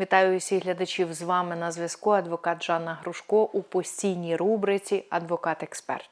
Вітаю усіх глядачів з вами на зв'язку. Адвокат Жанна Грушко у постійній рубриці Адвокат-експерт.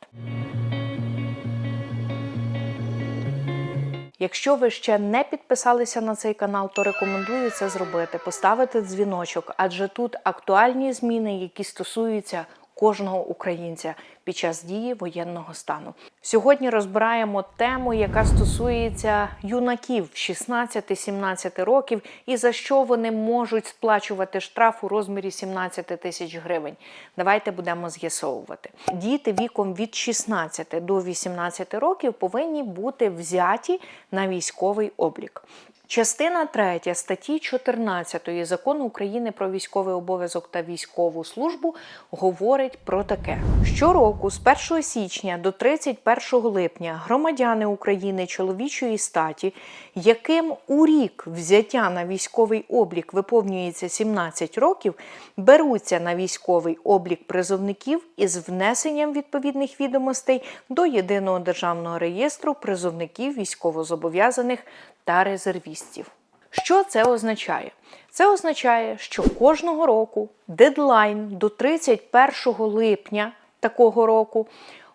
Якщо ви ще не підписалися на цей канал, то рекомендую це зробити, поставити дзвіночок, адже тут актуальні зміни, які стосуються кожного українця під час дії воєнного стану. Сьогодні розбираємо тему, яка стосується юнаків 16-17 років і за що вони можуть сплачувати штраф у розмірі 17 тисяч гривень. Давайте будемо з'ясовувати. Діти віком від 16 до 18 років повинні бути взяті на військовий облік. Частина 3 статті 14 закону України про військовий обов'язок та військову службу говорить про таке: щороку з 1 січня до 31 липня громадяни України чоловічої статі, яким у рік взяття на військовий облік виповнюється 17 років, беруться на військовий облік призовників із внесенням відповідних відомостей до єдиного державного реєстру призовників військовозобов'язаних та резервістів. Що це означає? Це означає, що кожного року дедлайн до 31 липня такого року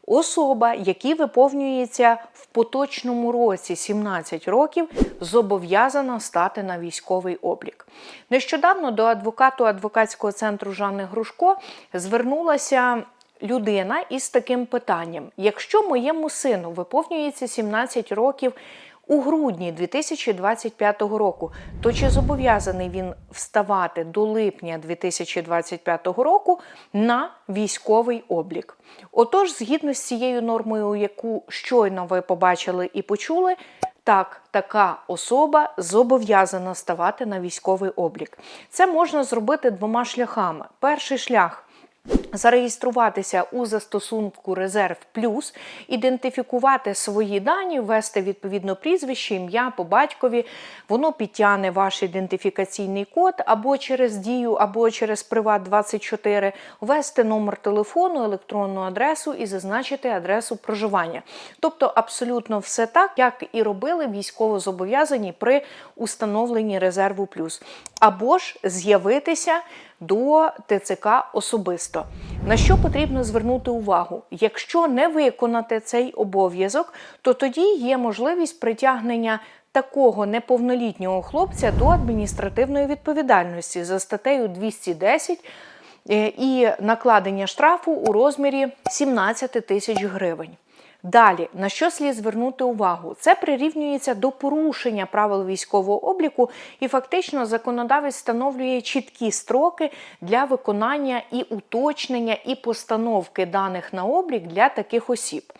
особа, якій виповнюється в поточному році 17 років, зобов'язана стати на військовий облік. Нещодавно до адвокату адвокатського центру Жанни Грушко звернулася людина із таким питанням: якщо моєму сину виповнюється 17 років, у грудні 2025 року, то чи зобов'язаний він вставати до липня 2025 року на військовий облік? Отож, згідно з цією нормою, яку щойно ви побачили і почули, так, така особа зобов'язана ставати на військовий облік. Це можна зробити двома шляхами. Перший шлях. Зареєструватися у застосунку Резерв Плюс, ідентифікувати свої дані, ввести відповідно прізвище, ім'я по батькові. Воно підтягне ваш ідентифікаційний код або через дію, або через Приват 24 ввести номер телефону, електронну адресу і зазначити адресу проживання. Тобто абсолютно все так, як і робили військовозобов'язані при установленні резерву плюс. Або ж з'явитися до ТЦК особисто. На що потрібно звернути увагу? Якщо не виконати цей обов'язок, то тоді є можливість притягнення такого неповнолітнього хлопця до адміністративної відповідальності за статтею 210 е, і накладення штрафу у розмірі 17 тисяч гривень. Далі, на що слід звернути увагу? Це прирівнюється до порушення правил військового обліку, і фактично законодавець встановлює чіткі строки для виконання і уточнення, і постановки даних на облік для таких осіб.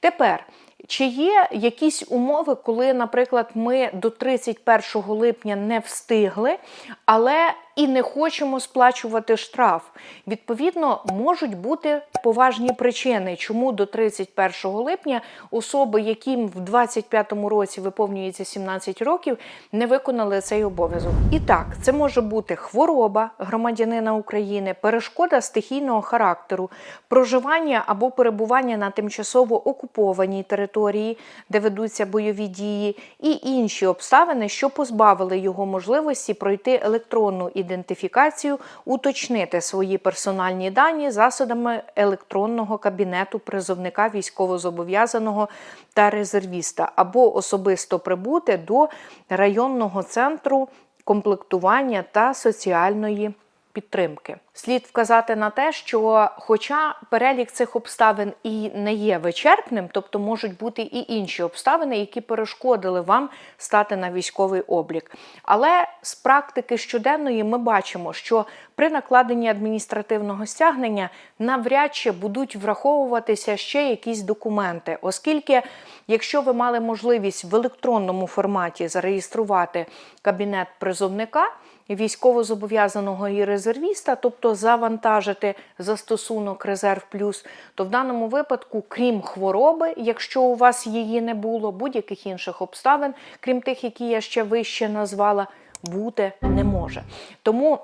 Тепер. Чи є якісь умови, коли, наприклад, ми до 31 липня не встигли, але і не хочемо сплачувати штраф? Відповідно, можуть бути поважні причини, чому до 31 липня особи, яким в 25 році виповнюється 17 років, не виконали цей обов'язок. І так, це може бути хвороба громадянина України, перешкода стихійного характеру, проживання або перебування на тимчасово окупованій території, де ведуться бойові дії, і інші обставини, що позбавили його можливості пройти електронну ідентифікацію, уточнити свої персональні дані засобами електронного кабінету призовника військовозобов'язаного та резервіста, або особисто прибути до районного центру комплектування та соціальної підтримки. Слід вказати на те, що, хоча перелік цих обставин і не є вичерпним, тобто можуть бути і інші обставини, які перешкодили вам стати на військовий облік. Але з практики щоденної ми бачимо, що при накладенні адміністративного стягнення навряд чи будуть враховуватися ще якісь документи, оскільки, якщо ви мали можливість в електронному форматі зареєструвати кабінет призовника військовозобов'язаного і резервіста, тобто завантажити застосунок Резерв Плюс, то в даному випадку, крім хвороби, якщо у вас її не було, будь-яких інших обставин, крім тих, які я ще вище назвала, бути не може. Тому.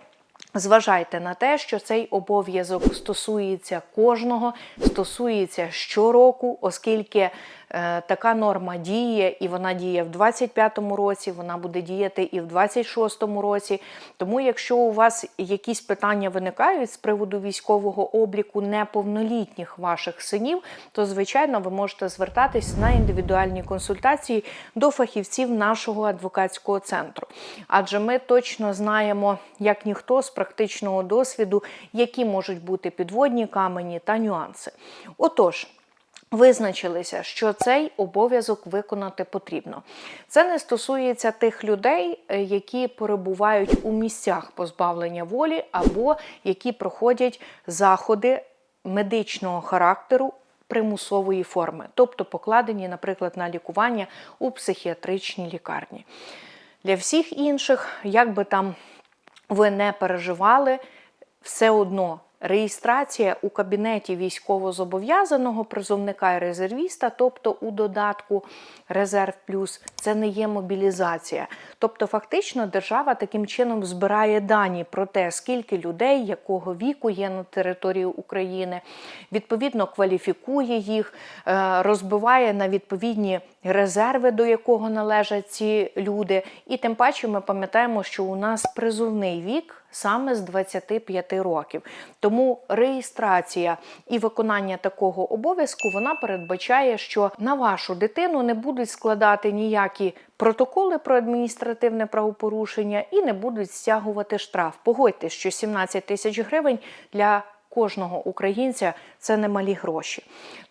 Зважайте на те, що цей обов'язок стосується кожного, стосується щороку, оскільки е, така норма діє, і вона діє в 25-му році, вона буде діяти і в 26-му році. Тому, якщо у вас якісь питання виникають з приводу військового обліку неповнолітніх ваших синів, то звичайно ви можете звертатись на індивідуальні консультації до фахівців нашого адвокатського центру. Адже ми точно знаємо, як ніхто з практичного досвіду, які можуть бути підводні камені та нюанси. Отож. Визначилися, що цей обов'язок виконати потрібно. Це не стосується тих людей, е, які перебувають у місцях позбавлення волі або які проходять заходи медичного характеру примусової форми, тобто покладені, наприклад, на лікування у психіатричній лікарні. Для всіх інших, як би там ви не переживали, все одно реєстрація у кабінеті військовозобов'язаного призовника і резервіста, тобто у додатку Резерв Плюс, це не є мобілізація. Тобто, фактично, держава таким чином збирає дані про те, скільки людей, якого віку є на території України, відповідно кваліфікує їх, е, розбиває на відповідні резерви, до якого належать ці люди. І тим паче ми пам'ятаємо, що у нас призовний вік саме з 25 років. Тому реєстрація і виконання такого обов'язку вона передбачає, що на вашу дитину не будуть складати ніякі протоколи про адміністративне правопорушення і не будуть стягувати штраф. Погодьте, що 17 тисяч гривень для кожного українця це немалі гроші.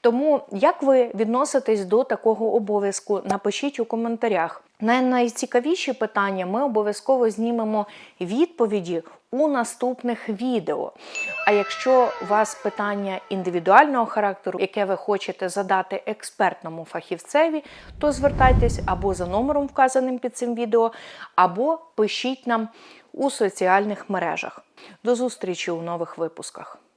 Тому як ви відноситесь до такого обов'язку? Напишіть у коментарях. На найцікавіші питання ми обов'язково знімемо відповіді у наступних відео. А якщо у вас питання індивідуального характеру, яке ви хочете задати експертному фахівцеві, то звертайтесь або за номером, вказаним під цим відео, або пишіть нам у соціальних мережах. До зустрічі у нових випусках.